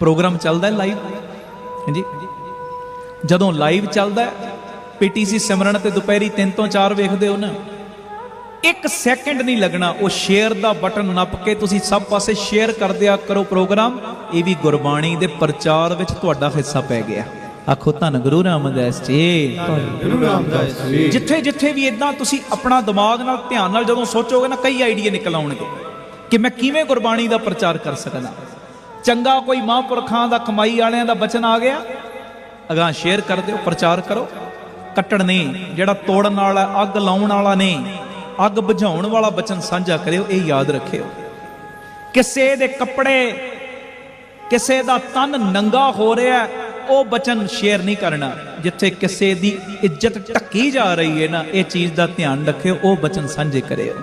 Programme ਚੱਲਦਾ live ਹਾਂਜੀ। ਜਦੋਂ ਲਾਈਵ ਚੱਲਦਾ ਹੈ ਪੀਟੀਸੀ ਸਿਮਰਨ ਤੇ ਦੁਪਹਿਰੀ 3 ਤੋਂ 4 ਵੇਖਦੇ ਹੋ ਨਾ, ਇੱਕ ਸੈਕਿੰਡ ਨਹੀਂ ਲੱਗਣਾ, ਉਹ ਸ਼ੇਅਰ ਦਾ ਬਟਨ ਨੱਪ ਕੇ ਤੁਸੀਂ ਸਭ ਪਾਸੇ ਸ਼ੇਅਰ ਕਰ ਦਿਆ ਕਰੋ ਪ੍ਰੋਗਰਾਮ, ਇਹ ਵੀ ਗੁਰਬਾਣੀ ਦੇ ਪ੍ਰਚਾਰ ਵਿੱਚ ਤੁਹਾਡਾ ਹਿੱਸਾ ਪੈ ਗਿਆ। ਆਖੋ ਧੰਨ ਗੁਰੂ ਰਾਮਦਾਸ ਜੀ। ਗੁਰੂ ਰਾਮਦਾਸ ਜੀ ਜਿੱਥੇ ਜਿੱਥੇ ਵੀ ਇਦਾਂ ਤੁਸੀਂ ਆਪਣਾ ਦਿਮਾਗ ਨਾਲ, ਧਿਆਨ ਨਾਲ ਜਦੋਂ ਸੋਚੋਗੇ ਨਾ, ਕਈ ਆਈਡੀਆ ਨਿਕਲ ਆਉਣਗੇ ਕਿ ਮੈਂ ਕਿਵੇਂ ਗੁਰਬਾਣੀ ਦਾ ਪ੍ਰਚਾਰ ਕਰ ਸਕਦਾ। ਚੰਗਾ ਕੋਈ ਮਹਾਂਪੁਰਖਾਂ ਦਾ ਕਮਾਈ ਵਾਲਿਆਂ ਦਾ ਬਚਨ ਆ ਗਿਆ? ਅਗਾਂ ਸ਼ੇਅਰ ਕਰ ਦਿਓ, ਪ੍ਰਚਾਰ ਕਰੋ। ਕੱਟਣ ਨਹੀਂ, ਜਿਹੜਾ ਤੋੜਨ ਵਾਲਾ, ਅੱਗ ਲਾਉਣ ਵਾਲਾ ਨਹੀਂ, ਅੱਗ ਬੁਝਾਉਣ ਵਾਲਾ ਬਚਨ ਸਾਂਝਾ ਕਰਿਓ, ਇਹ ਯਾਦ ਰੱਖਿਓ। ਕਿਸੇ ਦੇ ਕੱਪੜੇ, ਕਿਸੇ ਦਾ ਤਨ ਨੰਗਾ ਹੋ ਰਿਹਾ, ਉਹ ਬਚਨ ਸ਼ੇਅਰ ਨਹੀਂ ਕਰਨਾ। ਜਿੱਥੇ ਕਿਸੇ ਦੀ ਇੱਜ਼ਤ ਢੱਕੀ ਜਾ ਰਹੀ ਹੈ ਨਾ, ਇਹ ਚੀਜ਼ ਦਾ ਧਿਆਨ ਰੱਖਿਓ, ਉਹ ਬਚਨ ਸਾਂਝੇ ਕਰਿਓ।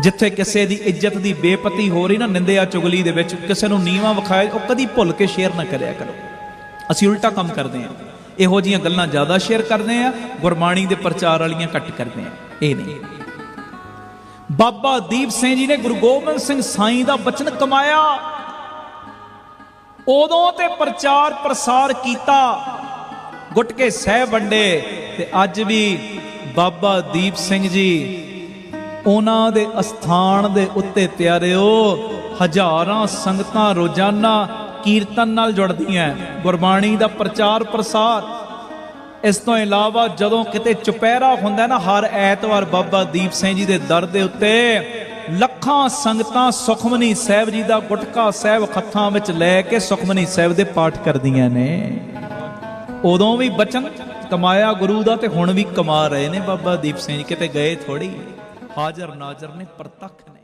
ਜਿੱਥੇ ਕਿਸੇ ਦੀ ਇੱਜ਼ਤ ਦੀ ਬੇਪਤੀ ਹੋ ਰਹੀ ਨਾ, ਨਿੰਦਿਆ ਚੁਗਲੀ ਦੇ ਵਿੱਚ ਕਿਸੇ ਨੂੰ ਨੀਵਾ ਵਿਖਾਇਆ ਉਹ ਕਦੀ ਭੁੱਲ ਕੇ ਸ਼ੇਅਰ ਨਾ ਕਰਿਆ ਕਰੋ। ਅਸੀਂ ਉਲਟਾ ਕੰਮ ਕਰਦੇ ਹਾਂ। ਇਹੋ ਜੀਆਂ ਗੱਲਾਂ ਜ਼ਿਆਦਾ ਸ਼ੇਅਰ ਕਰਦੇ ਆ ਗੁਰਬਾਣੀ ਦੇ ਪ੍ਰਚਾਰ ਵਾਲੀਆਂ ਘੱਟ ਕਰਦੇ ਆ ਇਹ ਨਹੀਂ। ਬਾਬਾ ਦੀਪ ਸਿੰਘ ਜੀ ਨੇ ਗੁਰੂ ਗੋਬਿੰਦ ਸਿੰਘ ਸਾਈਂ ਦਾ ਬਚਨ ਕਮਾਇਆ। ਉਦੋਂ ਤੇ ਪ੍ਰਚਾਰ ਪ੍ਰਸਾਰ ਕੀਤਾ। ਗੁਟਕੇ ਸਹਿ ਵੰਡੇ ਤੇ ਅੱਜ ਵੀ ਬਾਬਾ ਦੀਪ ਸਿੰਘ ਜੀ ਉਹਨਾਂ ਦੇ ਅਸਥਾਨ ਦੇ ਉੱਤੇ ਪਿਆਰਿਓ ਹਜ਼ਾਰਾਂ ਸੰਗਤਾਂ ਰੋਜ਼ਾਨਾ ਕੀਰਤਨ ਨਾਲ ਜੁੜਦੀਆਂ ਗੁਰਬਾਣੀ ਦਾ ਪ੍ਰਚਾਰ ਪ੍ਰਸਾਰ। ਇਸ ਤੋਂ ਇਲਾਵਾ ਜਦੋਂ ਕਿਤੇ ਚੁਪਹਿਰਾ ਹੁੰਦਾ ਨਾ, ਹਰ ਐਤਵਾਰ ਬਾਬਾ ਦੀਪ ਸਿੰਘ ਜੀ ਦੇ ਦਰ ਦੇ ਉੱਤੇ ਲੱਖਾਂ ਸੰਗਤਾਂ ਸੁਖਮਨੀ ਸਾਹਿਬ ਜੀ ਦਾ ਗੁਟਕਾ ਸਾਹਿਬ ਹੱਥਾਂ ਵਿੱਚ ਲੈ ਕੇ ਸੁਖਮਨੀ ਸਾਹਿਬ ਦੇ ਪਾਠ ਕਰਦੀਆਂ ਨੇ। ਉਦੋਂ ਵੀ ਬਚਨ ਕਮਾਇਆ ਗੁਰੂ ਦਾ ਤੇ ਹੁਣ ਵੀ ਕਮਾ ਰਹੇ ਨੇ ਬਾਬਾ ਦੀਪ ਸਿੰਘ ਜੀ, ਕਿਤੇ ਗਏ ਥੋੜੀ ਹਾਜ਼ਰ ਨਾਜ਼ਰ ਨੇ ਪ੍ਰਤੱਖ ਨੇ।